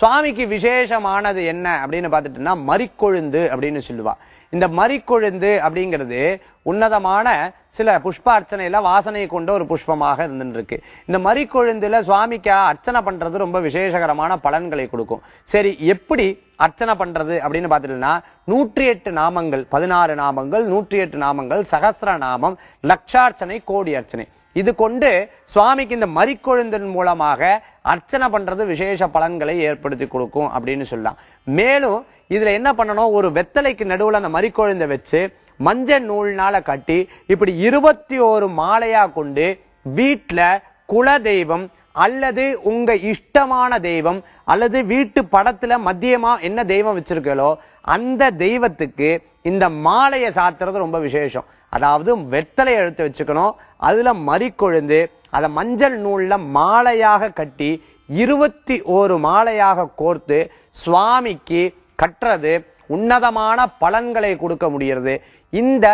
சுவாமிக்கு விசேஷமானது என்ன அப்படின்னு பார்த்துட்டோம்னா மறிக்கொழுந்து அப்படின்னு சொல்லுவா. இந்த மறிக்கொழுந்து அப்படிங்கிறது உன்னதமான சில புஷ்ப அர்ச்சனையில வாசனை கொண்ட ஒரு புஷ்பமாக இருந்துருக்கு. இந்த மறிக்கொழுந்துல சுவாமிக்கு அர்ச்சனை பண்றது ரொம்ப விசேஷகரமான பலன்களை கொடுக்கும். சரி எப்படி அர்ச்சனை பண்றது அப்படின்னு பார்த்துட்டோம்னா நூற்றி எட்டு நாமங்கள் பதினாறு நாமங்கள் நூற்றி எட்டு நாமங்கள் சகசிர நாமம் லட்சார்ச்சனை கோடி அர்ச்சனை. இது கொண்டு சுவாமிக்கு இந்த மறிக்கொழுந்தின் மூலமாக அர்ச்சனை பண்றது விசேஷ பலன்களை ஏற்படுத்தி கொடுக்கும் அப்படின்னு சொல்லலாம். மேலும் இதுல என்ன பண்ணணும்? ஒரு வெத்தலைக்கு நடுவுல அந்த மறிக்கொழுந்த வச்சு மஞ்சள் நூல்னால கட்டி இப்படி இருபத்தி ஒரு மாலையா கொண்டு வீட்டுல குல தெய்வம் அல்லது உங்க இஷ்டமான தெய்வம் அல்லது வீட்டு படத்துல மத்தியமா என்ன தெய்வம் வச்சிருக்கீங்களோ அந்த தெய்வத்துக்கு இந்த மாலையை சாத்துறது ரொம்ப விசேஷம். அதாவது வெத்தலை எடுத்து வச்சுக்கணும். அதுல மறிக்கொழுந்து அதை மஞ்சள் நூல்ல மாலையாக கட்டி இருபத்தி ஓரு மாலையாக கோர்த்து சுவாமிக்கு கற்றது உன்னதமான பலன்களை கொடுக்க முடிகிறது இந்த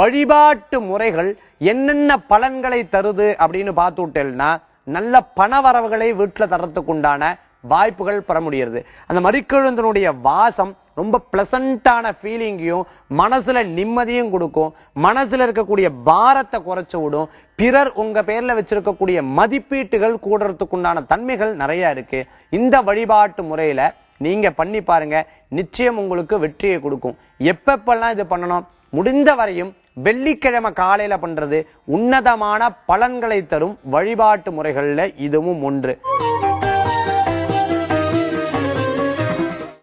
வழிபாட்டு முறைகள் என்னென்ன பலன்களை தருது அப்படின்னு பார்த்துட்டேன்னா நல்ல பணவரவுகளை வீட்டுல தரத்துக்கு உண்டான வாய்ப்புகள் பெற முடிகிறது அந்த மறிக்கொழுந்தனுடைய வாசம் ரொம்ப பிளசண்டான ஃபீலிங்கையும் மனசுல நிம்மதியும் கொடுக்கும். மனசுல இருக்கக்கூடிய பாரத்தை குறைச்சு விடும். பிறர் உங்க பேர்ல வச்சிருக்கக்கூடிய மதிப்பீட்டுகள் கூடுறதுக்குண்டான தன்மைகள் நிறைய இருக்கு. இந்த வழிபாட்டு முறையில நீங்க பண்ணி பாருங்க. நிச்சயம் உங்களுக்கு வெற்றியை கொடுக்கும். எப்பப்பெல்லாம் இது பண்ணணும்? முடிந்த வரையும் வெள்ளிக்கிழமை காலையில பண்றது உன்னதமான பலன்களை தரும் வழிபாட்டு முறைகள்ல இதுவும் ஒன்று.